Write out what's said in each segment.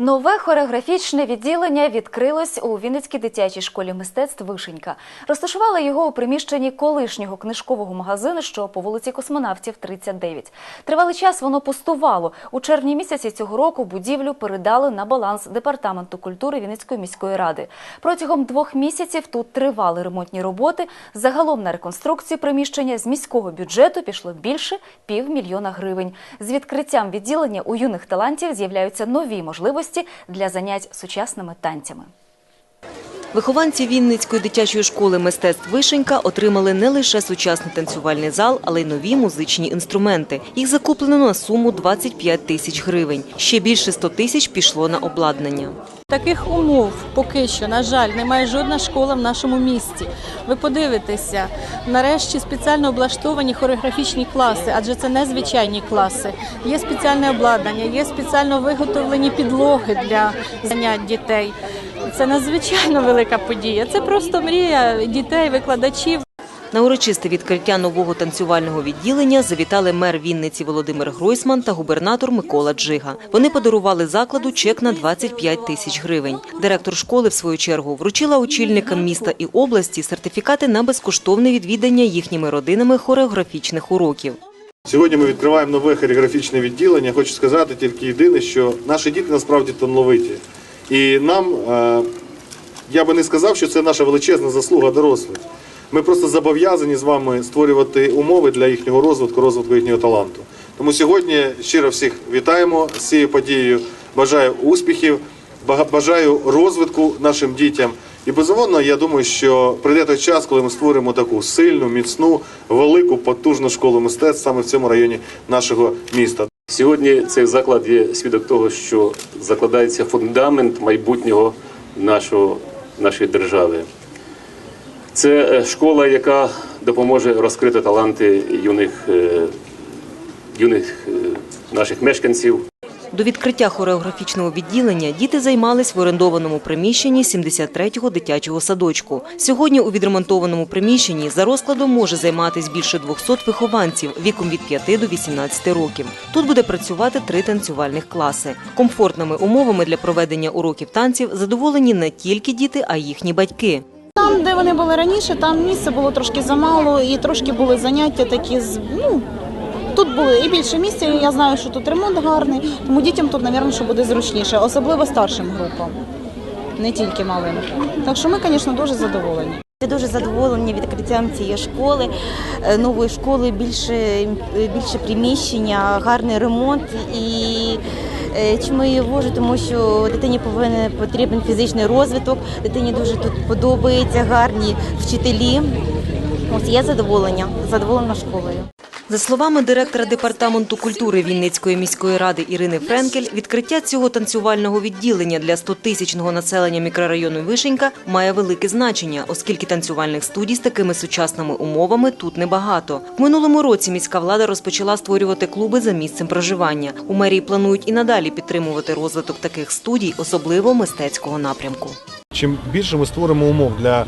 Нове хореографічне відділення відкрилось у Вінницькій дитячій школі мистецтв Вишенька. Розташували його у приміщенні колишнього книжкового магазину, що по вулиці Космонавтів 39. Тривалий час воно пустувало. У червні місяці цього року будівлю передали на баланс департаменту культури Вінницької міської ради. Протягом двох місяців тут тривали ремонтні роботи. Загалом на реконструкцію приміщення з міського бюджету пішло більше півмільйона гривень. З відкриттям відділення у юних талантів з'являються нові можливості для занять сучасними танцями. Вихованці Вінницької дитячої школи мистецтв Вишенька отримали не лише сучасний танцювальний зал, але й нові музичні інструменти. Їх закуплено на суму 25 тисяч гривень. Ще більше 100 тисяч пішло на обладнання. Таких умов поки що, на жаль, немає жодна школа в нашому місті. Ви подивитеся, нарешті спеціально облаштовані хореографічні класи, адже це не звичайні класи. Є спеціальне обладнання, є спеціально виготовлені підлоги для занять дітей. Це надзвичайно велика подія. Це просто мрія дітей, викладачів. На урочисте відкриття нового танцювального відділення завітали мер Вінниці Володимир Гройсман та губернатор Микола Джига. Вони подарували закладу чек на 25 тисяч гривень. Директор школи, в свою чергу, вручила очільникам міста і області сертифікати на безкоштовне відвідання їхніми родинами хореографічних уроків. Сьогодні ми відкриваємо нове хореографічне відділення. Хочу сказати тільки єдине, що наші діти насправді талановиті. І нам, е, я би не сказав, що це наша величезна заслуга дорослих. Ми просто зобов'язані з вами створювати умови для їхнього розвитку, розвитку їхнього таланту. Тому сьогодні щиро всіх вітаємо з цією подією. Бажаю успіхів, бажаю розвитку нашим дітям. І безумовно, я думаю, що прийде той час, коли ми створимо таку сильну, міцну, велику, потужну школу мистецтв саме в цьому районі нашого міста. Сьогодні цей заклад є свідок того, що закладається фундамент майбутнього нашого, нашої держави. Це е, школа, яка допоможе розкрити таланти юних, е, юних е, наших мешканців. До відкриття хореографічного відділення діти займались в орендованому приміщенні 73-го дитячого садочку. Сьогодні у відремонтованому приміщенні за розкладом може займатись більше 200 вихованців віком від 5 до 18 років. Тут буде працювати три танцювальних класи. Комфортними умовами для проведення уроків танців задоволені не тільки діти, а й їхні батьки. Там, де вони були раніше, там місця було трошки замало, і трошки були заняття такі з ну. Тут було і більше місця, і я знаю, що тут ремонт гарний, тому дітям тут, мабуть, що буде зручніше, особливо старшим групам, не тільки малим. Так що ми, звісно, дуже задоволені. Дуже задоволені відкриттям цієї школи, е, нової школи, більше, більше приміщення, гарний ремонт. І е, чому її вожу, тому що дитині повинен потрібен фізичний розвиток, дитині дуже тут подобається, гарні вчителі. Ось я задоволення, задоволена школою. За словами директора департаменту культури Вінницької міської ради Ірини Френкель, відкриття цього танцювального відділення для 100-тисячного населення мікрорайону Вишенька має велике значення, оскільки танцювальних студій з такими сучасними умовами тут небагато. В минулому році міська влада розпочала створювати клуби за місцем проживання. У мерії планують і надалі підтримувати розвиток таких студій, особливо мистецького напрямку. Чим більше ми створимо умов для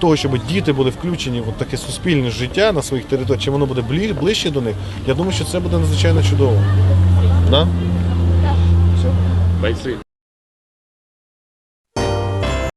того, щоб діти були включені в таке суспільне життя на своїх територіях, чим воно буде ближче до них, я думаю, що це буде надзвичайно чудово. Да?